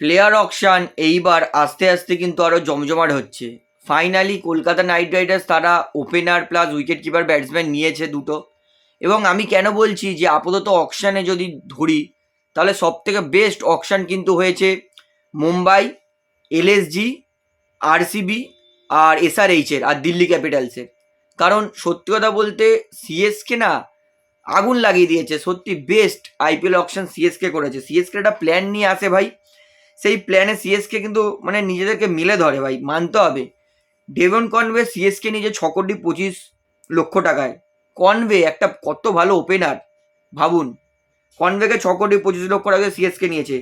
Player auction এইবার আস্তে আস্তে কিন্তু আরও জমজমাট হচ্ছে। ফাইনালি কলকাতা নাইট রাইডার্স তারা opener plus wicket keeper batsman নিয়েছে দুটো। এবং আমি কেন বলছি যে আপাতত অকশানে যদি ধরি, তাহলে সব থেকে বেস্ট অকশান কিন্তু হয়েছে মুম্বাই এলএসজি আরসিবি আর এসআরএইচের আর দিল্লি ক্যাপিটালসের কারণ সত্যি কথা বলতে সিএসকে না আগুন লাগিয়ে দিয়েছে। সত্যি বেস্ট আইপিএল অকশন সিএসকে করেছে। সিএসকে একটা প্ল্যান নিয়ে আসে ভাই। সেই প্ল্যানে সিএসকে কিন্তু মানে নিজেদেরকে মিলে ধরে ভাই, মানতে হবে। ডেভন কনওয়ে সিএসকে নিজে ছ কোটি পঁচিশ লক্ষ টাকায় কনওয়ে একটা কত ভালো ওপেনার ভাবুন। কনওয়েকে ছ কোটি পঁচিশ লক্ষ টাকা সিএসকে নিয়েছে।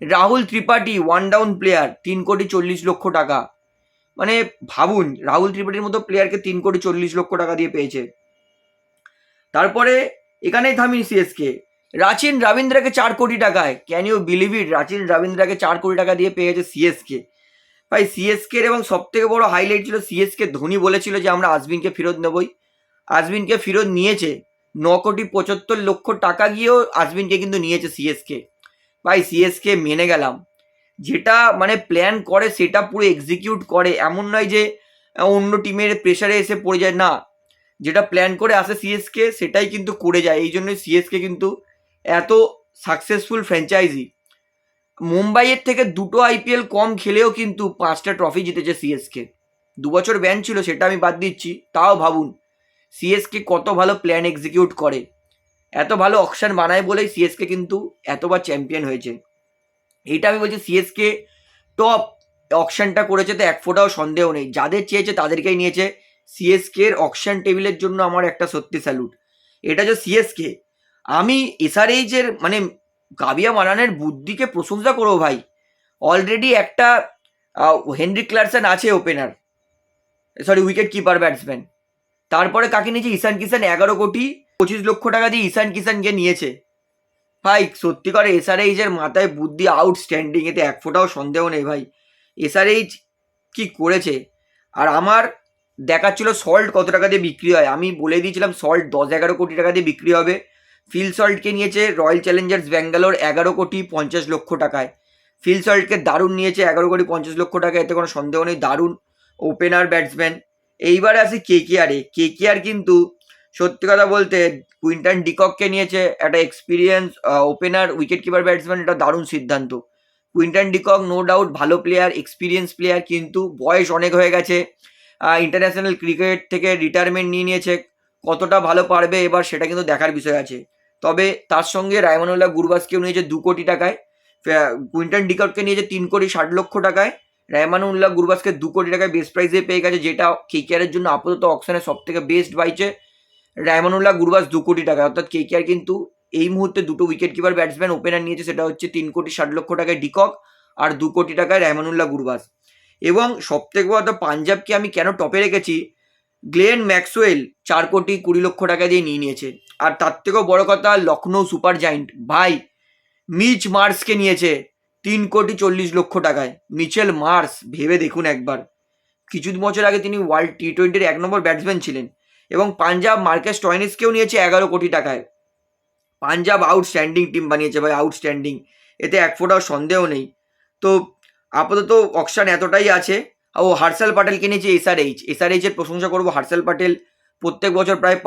Rahul Tripathi one down player তিন কোটি চল্লিশ লক্ষ টাকা। মানে ভাবুন, রাহুল ত্রিপাঠীর মতো প্লেয়ারকে তিন কোটি চল্লিশ লক্ষ টাকা দিয়ে পেয়েছে। তারপরে এখানেই থামি সিএসকে রাচিন রবীন্দ্রাকে চার কোটি টাকায়। Can you believe it Rachin রবীন্দ্রাকে চার কোটি টাকা দিয়ে পেয়েছে সিএসকে ভাই সিএসকে এর এবং সব থেকে বড় হাইলাইট ছিল সিএসকে ধোনি বলেছিল যে, আমরা আজবিনকে ফেরত নেবই। আজবিনকে ফেরত নিয়েছে ন কোটি পঁচাত্তর লক্ষ টাকা গিয়েও আজবিনকে কিন্তু নিয়েছে সিএসকে ভাই সিএসকে মেনে গেলাম। যেটা মানে প্ল্যান করে, সেটা পুরো এক্সিকিউট করে। এমন নয় যে অন্য টিমের প্রেশারে এসে পড়ে যায়। না, যেটা প্ল্যান করে আসে সিএসকে সেটাই কিন্তু করে যায়। এই জন্যই সিএসকে কিন্তু এত সাকসেসফুল ফ্র্যাঞ্চাইজি মুম্বাইয়ের থেকে দুটো আইপিএল কম খেলেও কিন্তু পাঁচটা ট্রফি জিতেছে সিএসকে দু বছর ব্যান ছিল, সেটা আমি বাদ দিচ্ছি, তাও ভাবুন সিএসকে কত ভালো প্ল্যান এক্সিকিউট করে। এত ভালো অকশন বানায় বলেই সিএসকে কিন্তু এতবার চ্যাম্পিয়ন হয়েছে। এইটা আমি বলছি সিএসকে টপ অকশনটা করেছে তো এক ফোটাও সন্দেহ নেই। যাদের চেয়েছে তাদেরকেই নিয়েছে। সিএসকে এর অকশন টেবিলের জন্য আমার একটা সত্যি স্যালুট এটা যে সিএসকে আমি এসআরএইচ এর মানে গাবিয়া মারানের বুদ্ধিকে প্রশংসা করব ভাই। অলরেডি একটা হেনরি ক্লার্সন আছে opener sorry wicket keeper batsman তারপরে কাকে নিয়েছে? ঈশান কিষান এগারো কোটি, পঁচিশ লক্ষ টাকা দিয়ে ঈশান কিষানকে নিয়েছে। ভাই, সত্যি করে এসআরএইচ এর মাথায় বুদ্ধি আউটস্ট্যান্ডিং এতে এক ফোঁটাও সন্দেহ নেই ভাই। এসআরএইচ কি করেছে? আর আমার দেখার ছিল সল্ট কত টাকা দিয়ে বিক্রি হয়? আমি বলে দিয়েছিলাম সল্ট দশ এগারো কোটি টাকা দিয়ে বিক্রি হবে। ফিল সল্টকে নিয়েছে রয়্যাল চ্যালেঞ্জার্স ব্যাঙ্গালোর এগারো কোটি পঞ্চাশ লক্ষ টাকায়। ফিল সল্টকে দারুণ নিয়েছে এগারো কোটি পঞ্চাশ লক্ষ টাকা, এতে কোনো সন্দেহ নেই, দারুণ ওপেনার ব্যাটসম্যান। এইবারে আসি কে কে আরে কে কে আর কিন্তু সত্যি কথা বলতে কুইন্টন ডিকককে নিয়েছে একটা experience opener wicket keeper batsman এটা দারুণ সিদ্ধান্ত। Quinton de Kock no doubt player experience player কিন্তু বয়স অনেক হয়ে গেছে। ইন্টারন্যাশনাল ক্রিকেট থেকে রিটায়ারমেন্ট নিয়ে নিয়েছে। কতটা ভালো পারবে এবার সেটা কিন্তু দেখার বিষয় আছে। তবে তার সঙ্গে রায়মানুল্লাহ গুরবাসকেও নিয়েছে দু কোটি টাকায় কুইন্টন ডিকটকে নিয়েছে তিন কোটি ষাট লক্ষ টাকায় রায়মানুল্লাহ গুরবাসকে দু কোটি টাকায় বেস্ট প্রাইসে পেয়ে গেছে, যেটা কেকেআরের জন্য আপাতত অকশনে সব থেকে বেস্ট বাইছে রায়মানুল্লাহ গুরবাস দু কোটি টাকা অর্থাৎ কেকেআর কিন্তু এই মুহূর্তে দুটো উইকেট কিপার ব্যাটসম্যান ওপেনার নিয়েছে, সেটা হচ্ছে তিন কোটি ষাট লক্ষ টাকায় ডিকক আর দু কোটি টাকায় রায়মানুল্লাহ গুরবাস এবং সব থেকে বড় পাঞ্জাবকে আমি কেন টপে রেখেছি? গ্লেন ম্যাক্সওয়েল চার কোটি কুড়ি লক্ষ টাকা দিয়ে নিয়ে নিয়েছে। আর তার থেকেও বড় কথা লখনৌ সুপার জায়েন্ট ভাই মিচ মার্সকে নিয়েছে তিন কোটি চল্লিশ লক্ষ টাকায়। মিচেল মার্স, ভেবে দেখুন একবার। কিছু বছর আগে তিনি ওয়ার্ল্ড টি টোয়েন্টির এক নম্বর ব্যাটসম্যান ছিলেন এবং পাঞ্জাব মার্কেস টয়নিসকেও নিয়েছে এগারো কোটি টাকায়। পাঞ্জাব আউটস্ট্যান্ডিং টিম বানিয়েছে ভাই, আউটস্ট্যান্ডিং। এতে এক ফোটাও সন্দেহ নেই। তো আপাতত অকশান এতটাই আছে ও হার্ষাল প্যাটেলকে নিয়েছে এসআরএইচ এসআরএইচ এর প্রশংসা করব। হার্ষাল প্যাটেল প্রত্যেক বছর প্রায়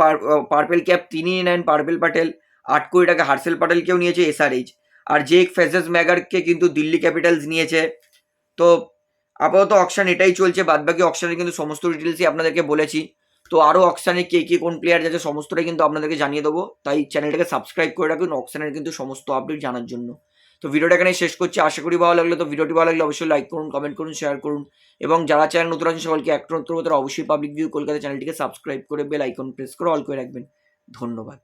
পার্পেল ক্যাপ তিনি নেন পার্পেল প্যাটেল আট কোটি টাকা হার্সেল প্যাটেলকেও নিয়েছে এসআরএইচ আর জেক ফেজেস ম্যাগারকে কিন্তু দিল্লি ক্যাপিটালস নিয়েছে। তো আপাতত অকশান এটাই চলছে। বাদবাকি অকশানের কিন্তু সমস্ত ডিটেলসই আপনাদেরকে বলেছি। তো আরও অকশানে কে কে কোন প্লেয়ার যাচ্ছে সমস্তটাই কিন্তু আপনাদেরকে জানিয়ে দেবো। তাই চ্যানেলটাকে সাবস্ক্রাইব করে রাখুন। অকশানের কিন্তু সমস্ত আপডেট জানার জন্য। তো ভিডিওটা এখানে শেষ করছি। আশা করি ভালো লাগলে তো ভিডিওটি ভালো লাগলে অবশ্যই লাইক করুন কমেন্ট করুন শেয়ার করুন। এবং যারা চ্যানেল নতুন আছেন সকলকে একটু নতুন অবশ্যই পাবলিক ভিউ কলকাতা চ্যানেলটিকে সাবস্ক্রাইব করে বেল আইকন প্রেস করে অল করে রাখবেন। ধন্যবাদ।